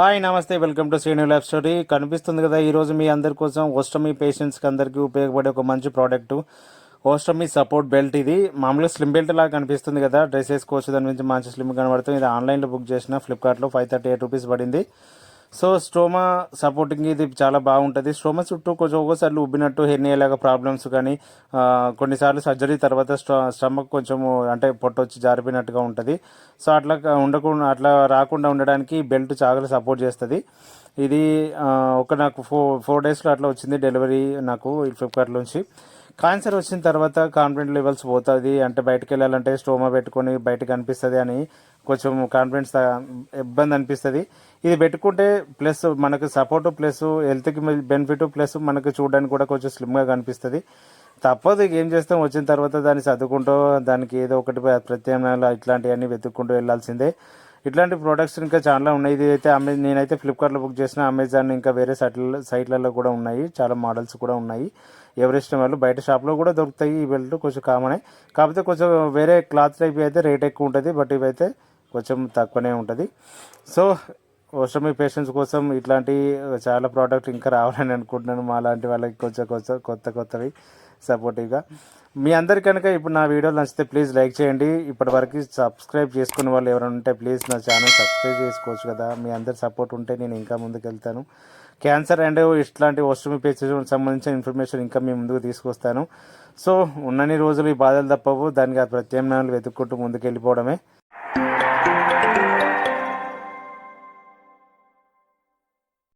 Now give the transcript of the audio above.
Hi namaste welcome to Srinu life story. కనిపిస్తుంది కదా ఈరోజు మీ అందరి కోసం ఓస్టమీ పేషెంట్స్కి అందరికీ ఉపయోగపడే ఒక మంచి ప్రోడక్ట్. ఓస్టమీ సపోర్ట్ బెల్ట్ ఇది. మామూలుగా స్లిమ్ బెల్ట్ లాగా కనిపిస్తుంది కదా డ్రెస్ వేసుకోవచ్చు దాని నుంచి మంచి స్లిమ్ కనబడుతుంది. ఇది ఆన్లైన్లో బుక్ చేసిన ఫ్లిప్కార్ట్లో ఫైవ్ థర్టీ ఎయిట్ రూపీస్ పడింది. సో స్ట్రోమా సపోర్టింగ్ ఇది చాలా బాగుంటుంది. స్ట్రోమా చుట్టూ కొంచెం ఒక్కోసార్లు ఉబ్బినట్టు హెర్నియలాగా ప్రాబ్లమ్స్ కానీ కొన్నిసార్లు సర్జరీ తర్వాత స్టమక్ కొంచెం అంటే పొట్టొచ్చి జారిపోయినట్టుగా ఉంటుంది. సో అట్లా ఉండకుండా అట్లా రాకుండా ఉండడానికి బెల్ట్ చాలా సపోర్ట్ చేస్తుంది. ఇది ఒక నాకు ఫోర్ ఫోర్ డేస్లో అట్లా వచ్చింది డెలివరీ నాకు ఫ్లిప్కార్ట్లోంచి క్యాన్సర్ వచ్చిన తర్వాత కాన్ఫిడెంట్ లెవెల్స్ పోతుంది. అంటే బయటకు వెళ్ళాలంటే స్టోమా పెట్టుకొని బయటకు అనిపిస్తుంది అని కొంచెం కాన్ఫిడెన్స్ ఇబ్బంది అనిపిస్తుంది. ఇది పెట్టుకుంటే ప్లస్ మనకు సపోర్ట్ ప్లస్ హెల్త్కి బెనిఫిట్ ప్లస్ మనకు చూడడానికి కూడా కొంచెం స్లిమ్గా కనిపిస్తుంది. తప్పదు ఏం చేస్తాం వచ్చిన తర్వాత దాన్ని చదువుకుంటూ దానికి ఏదో ఒకటి ప్రత్యామ్నాయాలు ఇట్లాంటివన్నీ వెతుక్కుంటూ వెళ్ళాల్సిందే. ఇట్లాంటి ప్రోడక్ట్స్ ఇంకా చాలా ఉన్నాయి. ఇది అయితే అమె నేనైతే ఫ్లిప్కార్ట్లో బుక్ చేసిన అమెజాన్ ఇంకా వేరే సైట్ల సైట్లలో కూడా ఉన్నాయి. చాలా మోడల్స్ కూడా ఉన్నాయి. ఎవరెస్ట్ వాళ్ళు బయట షాప్లో కూడా దొరుకుతాయి. ఈ బెల్ట్ కొంచెం కామనే కాకపోతే కొంచెం వేరే క్లాత్ టైప్ అయితే రేట్ ఎక్కువ ఉంటుంది బట్ ఇవైతే కొంచెం తక్కువనే ఉంటుంది. సో ఓషమి పేషెంట్స్ కోసం ఇట్లాంటి చాలా ప్రోడక్ట్ ఇంకా రావాలని అనుకుంటున్నాను. మా లాంటి వాళ్ళకి కొంచెం కొంచెం కొత్త కొత్తవి సపోర్టివ్గా మీ అందరి కనుక ఇప్పుడు నా వీడియోలు నచ్చితే ప్లీజ్ లైక్ చేయండి. ఇప్పటి వరకు సబ్స్క్రైబ్ చేసుకునే వాళ్ళు ఎవరైనా ఉంటే ప్లీజ్ నా ఛానల్ సబ్స్క్రైబ్ చేసుకోవచ్చు కదా. మీ అందరి సపోర్ట్ ఉంటే నేను ఇంకా ముందుకు వెళ్తాను క్యాన్సర్ అండ్ ఇట్లాంటి ఓస్టమి పేషెంట్స్ సంబంధించిన ఇన్ఫర్మేషన్ ఇంకా మీ ముందుకు తీసుకొస్తాను. సో ఉన్నన్ని రోజులు ఈ బాధలు తప్పవు. దానికి ఆ ప్రత్యామ్నాయాలు వెతుక్కుంటూ ముందుకు వెళ్ళిపోవడమే